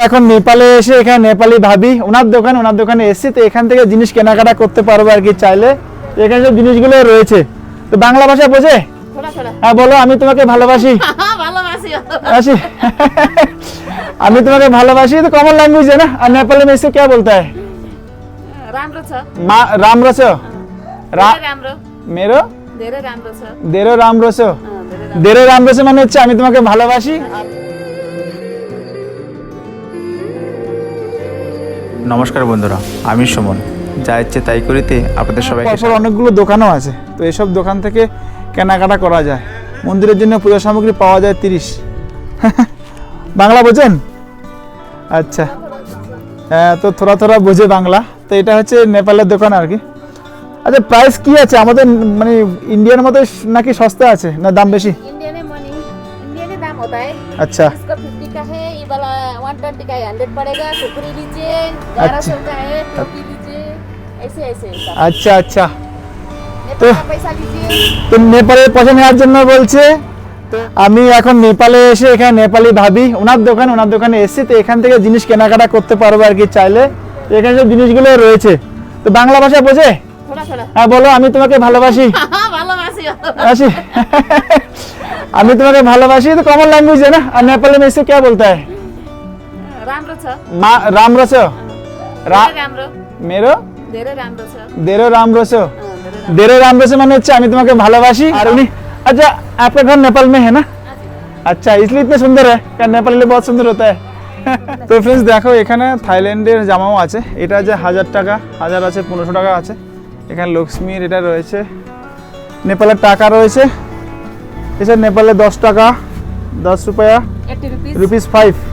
এখন নেপালে এসে এখানে নেপালি ভাবি ওনার দোকান ওনার দোকানে এসছি তো এখান থেকে জিনিস কেনাকাটা করতে পারব আর কি চাইলে। এখানে সব জিনিসগুলো রয়েছে। তো বাংলা ভাষা বোঝে? হ্যাঁ বলো আমি তোমাকে ভালোবাসি। হ্যাঁ, ভালোবাসি। আমি তোমাকে ভালোবাসি তো কমন ল্যাঙ্গুয়েজ না? আর নেপালি মেসে কে বলতে হয়? রাম রস হ্যাঁ। মেরো? দেরো রাম রস দেরো রাম রস মানে হচ্ছে আমি তোমাকে ভালোবাসি। আচ্ছা। নমস্কার বন্ধুরা আমি সুমন। যা ইচ্ছে তাই করিতে আপনাদের সবাইকে তারপর অনেকগুলো দোকানও আছে তো এসব দোকান থেকে কেনাকাটা করা যায়। মন্দিরের জন্য পুজো সামগ্রী পাওয়া যায় তিরিশ। বাংলা বোঝেন? আচ্ছা। হ্যাঁ, তো থোড়া থোড়া বোঝে বাংলা তো এটা হচ্ছে নেপালের দোকান আর কি। আচ্ছা প্রাইস কি আছে? আমাদের মানে ইন্ডিয়ার মতো নাকি সস্তা আছে না দাম বেশি? আচ্ছা। वाला वन ट्वेंटी का हंड्रेड पड़ेगा कुकरी लीजिए ग्यारह अच्छा। सौ का है टोपी लीजिए ऐसे ऐसे सब। আচ্ছা আচ্ছা नेपाल का पैसा लीजिए তো নেপালে পয়সা নেওয়ার জন্য বলছে আমি এখন নেপালে এসে এখানে নেপালি ভাবি ওনার দোকান ওনার দোকানে এসেছি তো এখান থেকে জিনিস কেনাকাটা করতে পারবো আর কি চাইলে তো এখানে সব জিনিসগুলো রয়েছে তো বাংলা ভাষা বোঝে थोड़ा थोड़ा হ্যাঁ বলো আমি তোমাকে ভালোবাসি ভালোবাসি আসি আমি তোমাকে ভালোবাসি तो कॉमन लैंग्वेज है ना और नेपाली में इसे क्या बोलता है राम्रो छ मा राम रस रा धेरै राम्रो मेरो धेरै राम्रो छ देरो राम रस अँ, धेरै राम्रो। देरो राम रस মানে হচ্ছে আমি তোমাকে ভালোবাসি আর উনি अच्छा आपका घर नेपाल में है ना আচ্ছা इसलिए इतने सुंदर है क्या नेपाली लोग बहुत सुंदर होता है তো ফ্রেন্ডস দেখো এখানে থাইল্যান্ডের জামাও আছে এটা যে হাজার টাকা হাজার আছে পনেরোশো টাকা আছে এখানে লক্ষ্মীর এটা রয়েছে নেপালের টাকা রয়েছে এসব নেপালে দশ টাকা দশ রুপিয়া 80 रुपिस রুপিস ফাইভ 70 रुपिस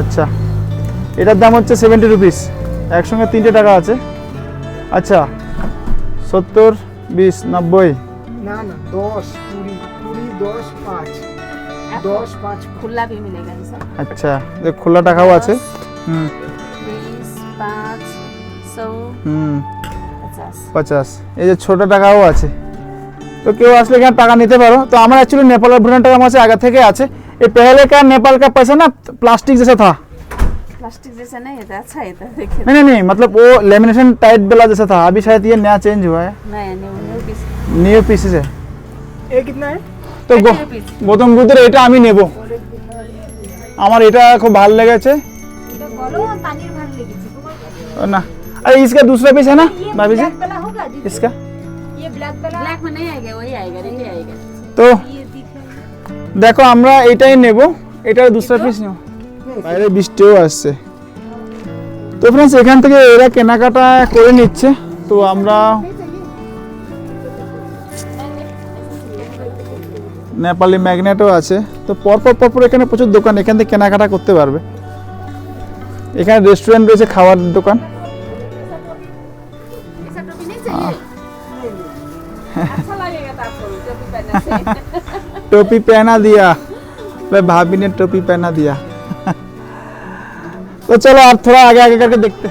আচ্ছা এটার দাম হচ্ছে সেভেন্টি রুপিস একসঙ্গে তিনটে টাকা আছে আচ্ছা সত্তর বিশ নব্বই না না দশ কুড়ি কুড়ি দশ পাঁচ দশ পাঁচ खुला भी मिलेगा ये सब আচ্ছা যে খোলা টাকাও আছে হুম बीस पाँच सौ হুম पचास পঞ্চাশ এই যে ছোট টাকাও আছে তো কেউ আসলে এখানে টাকা নিতে পারো তো আমার एक्चुअली नेपाल भूटान टाका আমার কাছে আগে থেকে আছে ये पहले का नेपाल का पैसा ना प्लास्टिक जैसा था प्लास्टिक जैसा नहीं है तो अच्छा है तो देखिए नहीं नहीं नहीं मतलब वो लेमिनेशन टाइट वाला जैसा था अभी शायद ये नया चेंज हुआ है नया new new piece new pieces है এ কিতনা है তো গো- 80 rupees। গৌতম বুদ্ধের এটা আমি নেব আমার এটা খুব ভালো লেগেছে ना अरे इसका दूसरा पीस है ना भाभी जी इसका ब्लैक में नहीं आएगा वही आएगा रेड आएगा তো দেখো আমরা এটাই নেব এটার দুসরা পিস নেব বাইরে বৃষ্টিও আসছে তো ফ্রেন্ডস এখান থেকে এরা কেনাকাটা করে নিচ্ছে তো আমরা নেপালি ম্যাগনেটও আছে তো পরপর পরপর এখানে প্রচুর দোকান এখান থেকে কেনাকাটা করতে পারবে এখানে রেস্টুরেন্ট রয়েছে খাওয়ার দোকান टोपी पहनने से टोपी पहना दिया मैं भाभी ने टोपी पहना दिया তো চলো আর থোড়া আগে আগে করকে দেখতে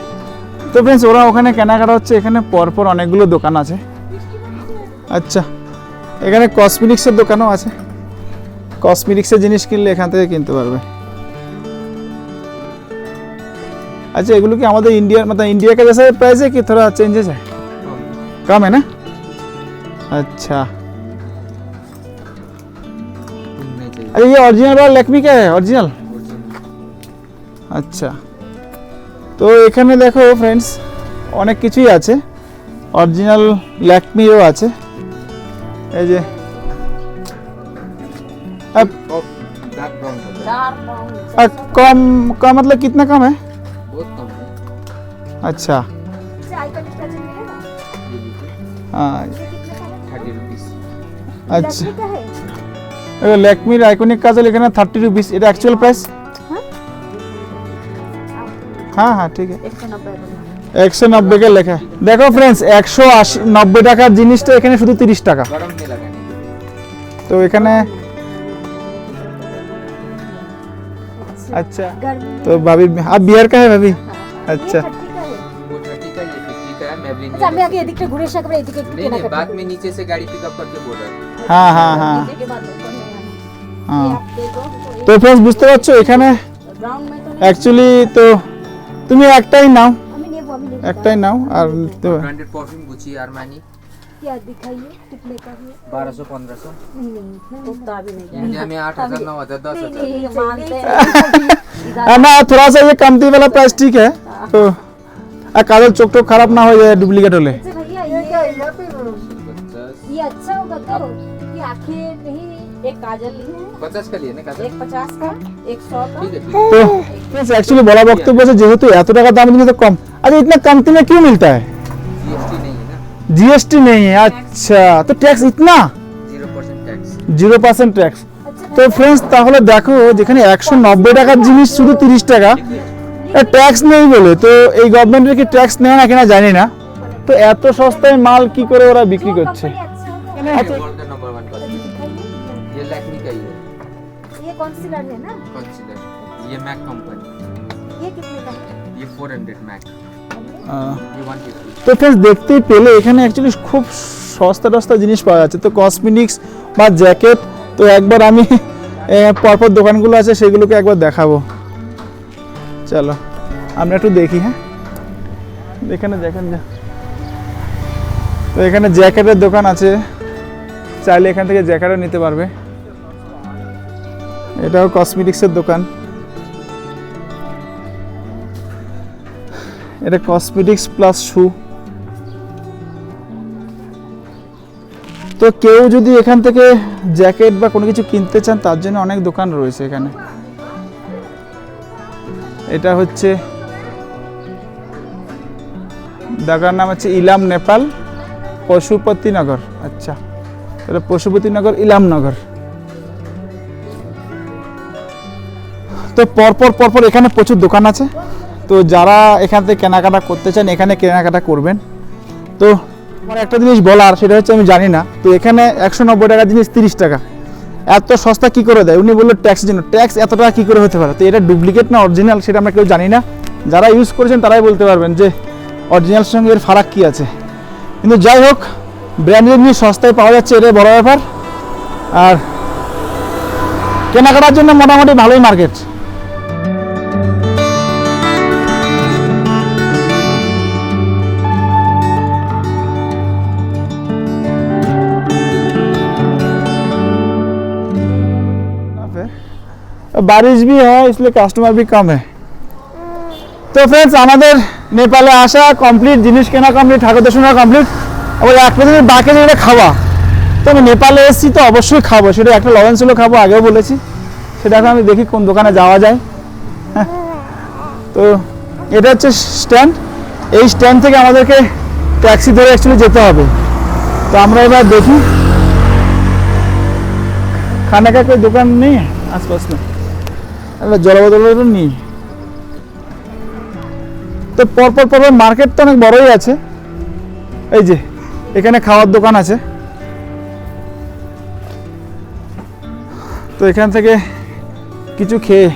তো ফ্রেন্ডস ওরা ওখানে কেনাকাটা হচ্ছে এখানে পরপর অনেকগুলো দোকান আছে আচ্ছা এখানে কসমেটিক্সের দোকানও আছে কসমেটিক্সের জিনিস কিনলে এখান থেকে কিনতে পারবে अच्छा এগুলো কি আমাদের इंडिया मतलब इंडिया का जैसा प्राइस है कि थोड़ा चेंजेस है कम है ना अच्छा अरे ये ओरिजिनल वाला लैक्मी का है ओरिजिनल আচ্ছা তো এখানে দেখো ফ্রেন্ডস অনেক কিছুই আছে অরিজিনাল ল্যাকমিও আছে এই যে अब डार्क ब्राउन अब कम का मतलब कितना कम है बहुत कम है अच्छा हाँ थर्टी रुपीज अच्छा এবার ল্যাকমির আইকনিক কাজল এখানে থার্টি রুপিস এটা অ্যাকচুয়াল প্রাইস হ্যাঁ হ্যাঁ ঠিক আছে एक सौ नब्बे একশো নব্বই কে লেখা দেখো ফ্রেন্ডস একশো আশি নব্বই টাকার জিনিসটা এখানে শুধু তিরিশ টাকা गरम नहीं लगाने তো এখানে अच्छा तो भाभी आप बिहार का है भाभी अच्छा আচ্ছা আমি আগে এদিকটা ঘুরে এসে একবার এদিকে একটু नहीं नहीं কেনাকাটা बाद में नीचे से गाड़ी पिकअप करके बोल रहा হ্যাঁ হ্যাঁ হ্যাঁ থেকে বাদ করতে হবে। হ্যাঁ आप देखो তো ফ্রেন্ডস বুঝতে পারছো এখানে ব্রাউন में तो नहीं অ্যাকচুয়ালি তো তুমি একটাই নাও আমি নেবো আমি নেবো একটাই নাও আর তো ब्रांडेड परफ्यूम गुची अरमानी क्या दिखाइए कितने का है बारह सौ पंद्रह सौ नहीं नहीं इतना नहीं उतना भी नहीं जाएगा इंडिया में आठ हजार नौ हजार दस हजार नहीं, ये मानते हैं है ना थोड़ा सा ये कमती वाला प्राइस ठीक है तो আর কাজল চোখ টোক খারাপ না হয়ে যায় ডুপ্লিকেট হলে अच्छा भैया ये ये क्या है यहाँ पे पचास ये अच्छा होगा तो क्योंकि आंखें नहीं एक काजल ली है पचास का लिए ना काजल एक पचास का एक सौ का ठीक है ठीक तो एक्चुअली बड़ा वक्तव्य है जेहेतु এত টাকা দাম দিলে তো কম अच्छा इतना कमती में क्यों मिलता है है जीएसटी नहीं है ना जीएसटी नहीं है अच्छा तो टैक्स इतना zero percent tax zero percent tax अच्छा তো ফ্রেন্ডস তাহলে দেখো যেখানে একশো নব্বই টাকার জিনিস শুধু তিরিশ টাকা ট্যাক্স নেই বলে তো এই গভর্নমেন্টের কি ট্যাক্স নেয় না কিনা জানি না। তো এত সস্তায় মাল কি করে ওরা বিক্রি করছে? আচ্ছা, তো ফ্রেন্ডস দেখতেই পেলে এখানে অ্যাকচুয়ালি খুব সস্তা সস্তা জিনিস পাওয়া যাচ্ছে। তো কসমেটিক্স বা জ্যাকেট তো একবার আমি পরপর দোকানগুলো আছে সেগুলোকে একবার দেখাবো। চলো, আমরা একটু দেখি হ্যাঁ? এখানে দেখেন যা। তো এখানে জ্যাকেটের দোকান আছে। চাইলে এখান থেকে জ্যাকেটও নিতে পারবে। এটাও কসমেটিক্সের দোকান। এটা কসমেটিক্স প্লাস শু তো কেউ যদি এখান থেকে জ্যাকেট বা কোনো কিছু কিনতে চান, তার জন্য অনেক দোকান রয়েছে এখানে। এটা হচ্ছে, জায়গার নাম হচ্ছে ইলাম নেপাল পশুপতিনগর আচ্ছা তাহলে পশুপতিনগর ইলামনগর তো পরপর পরপর এখানে প্রচুর দোকান আছে। তো যারা এখান থেকে কেনাকাটা করতে চান, এখানে কেনাকাটা করবেন। তো, আমার একটা জিনিস বলার, সেটা হচ্ছে আমি জানি না। তো এখানে একশো নব্বই টাকার জিনিস তিরিশ টাকা। এত সস্তা কি করে দেয়? উনি বলল ট্যাক্সের জন্য। ট্যাক্স এত টাকা কী করে হতে পারে? তো এটা ডুপ্লিকেট না অরিজিনাল সেটা আমরা কেউ জানি না। যারা ইউজ করেছেন তারাই বলতে পারবেন যে অরিজিনাল সঙ্গে এর ফারাক কী আছে। কিন্তু যাই হোক ব্র্যান্ডের নিয়ে সস্তায় পাওয়া যাচ্ছে, এটাই বড় ব্যাপার। আর কেনাকাটার জন্য মোটামুটি ভালোই মার্কেট बारिश भी है इसलिए কাস্টমার भी কম है তো ফ্রেন্ডস আমাদের নেপালে আসা কমপ্লিট জিনিস কেনা কমপ্লিট ঠাকুর দর্শন কমপ্লিট আবার একটা জিনিস বাকি যেটা খাওয়া তো আমি নেপালে এসেছি তো অবশ্যই খাবো সেটা একটা লবণ ছিল খাবো আগেও বলেছি সেটা এখন আমি দেখি কোন দোকানে যাওয়া যায় হ্যাঁ। তো এটা হচ্ছে স্ট্যান্ড এই স্ট্যান্ড থেকে আমাদেরকে ট্যাক্সি ধরে অ্যাকচুয়ালি যেতে হবে তো আমরা এবার দেখি खाने का कोई दुकान नहीं है आसपास में अरे জল বোতল তো নেই তো পরপর পরপর মার্কেট তো অনেক বড়ই আছে এই যে এখানে খাওয়ার দোকান আছে তো এখান থেকে কিছু খেয়ে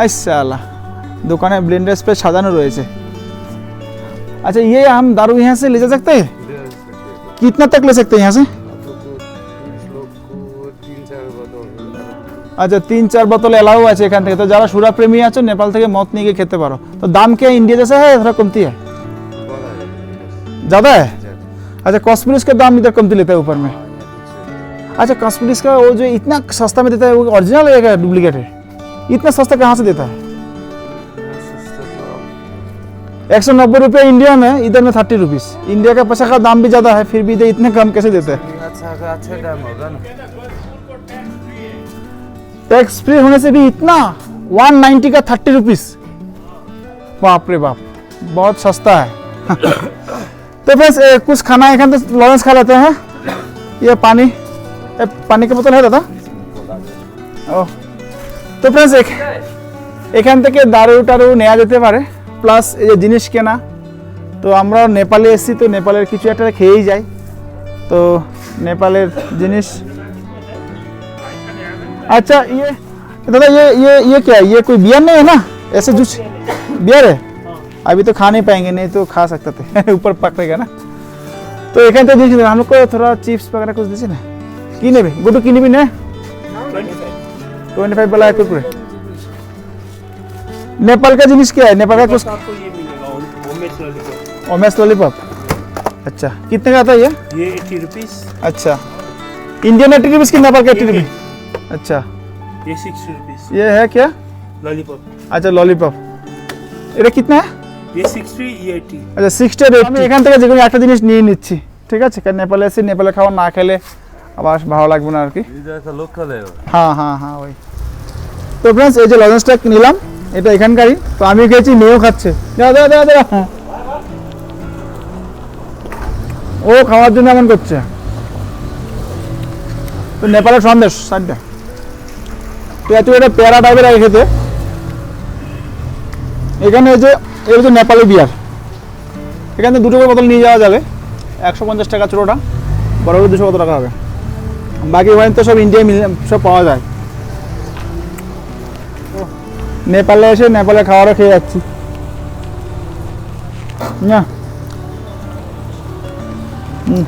আচ্ছা দোকানে ব্লেন্ডার স্প্রে সাজানো রয়েছে अच्छा ये हम दारू यहाँ से ले जा सकते हैं कितना तक ले सकते हैं यहाँ से আচ্ছা তিন চার বোতল এলাও আছে এখান থেকে তো যারা সুরা প্রেমী আছো নেপাল থেকে মত নিয়ে গিয়ে খেতে পারো তো दाम क्या इंडिया जैसा है थोड़ा कमती है ज़्यादा है अच्छा कॉस्मेटिक्स का दाम इधर कमती लेता है ऊपर में अच्छा कॉस्मेटिक्स का वो जो इतना सस्ता में देता है वो ओरिजिनल है क्या डुप्लीकेट है इतना सस्ता कहाँ से देता है एक सौ नब्बे रुपये इंडिया में इधर में थर्टी रुपीज़ इंडिया का पैसा का दाम भी ज़्यादा है फिर भी इधर इतने कम कैसे देते हैं अच्छा अच्छा दाम होगा ना टैक्स फ्री होने से भी इतना 190 का थर्टी रुपीस बाप रे बाप बहुत सस्ता है तो फ्रेंड्स कुछ खाना एखान तो लॉरेंस खा लेते हैं ये पानी ए, पानी की बोतल है दादा ও তো ফ্রেন্ডস এখান থেকে দারু টারু নেওয়া যেতে পারে প্লাস এই যে জিনিস কেনা তো আমরা নেপালে এসেছি তো নেপালের কিছু একটা খেয়েই যাই তো নেপালের জিনিস अच्छा ये तो दादा ये ये ये क्या है? ये कोई बियर नहीं है ना? ऐसे जूस? बियर है। हाँ। अभी तो खा नहीं पाएँगे नहीं तो खा सकते थे। ऊपर पकड़ेगा ना? तो एक तो देखिए हम लोग को थोड़ा चिप्स वगैरह कुछ दीजिए ना। किने भी गुड्डू तो किने भी ना ट्वेंटी फाइव वाला है कुरकुरे। नेपाल का जिनिस क्या है? नेपाल का कुछ ओमेस लॉलीपॉप अच्छा कितने का आता है ये? ये एटी रुपीस अच्छा। इंडियन एटी रुपीज़ की नेपाल का एटी रुपीज़ अच्छा ये सिक्सटी रुपीज़ ये है क्या लॉलीपॉप আচ্ছা ললিপপ এটা কিতনা ये সিক্সটি ये एट्टी আচ্ছা সিক্সটি আমি এখান থেকে যে কোনো একটা জিনিস নিয়ে নিচ্ছি ঠিক আছে কারণ নেপালে এসে নেপালে খাবার না খেলে আবার ভালো লাগবে না আর কি হ্যাঁ হ্যাঁ হ্যাঁ ওই তো ফ্রেন্ডস এই যে লজেন্সটা নিলাম এটা এখানকারই তো আমি খেয়েছি মেয়েও খাচ্ছে দাও দাও দাও দাও হ্যাঁ। ও খাওয়ার জন্য এমন করছে তো নেপালের সন্দেশ সাইডটা তো এত এটা পেয়ারা টাইপের আগে খেতে। এখানে যে, এই হচ্ছে নেপালি বিয়ার। এখান দুটো বোতল নিয়ে যাওয়া যাবে। একশো পঞ্চাশ টাকা ছোটোটা বড় দুশো কত টাকা হবে। বাকি ওখানে তো সব ইন্ডিয়ায় মিলে, সব পাওয়া যায়। নেপালে এসে নেপালে খাওয়ারও খেয়ে যাচ্ছি। না। হুম।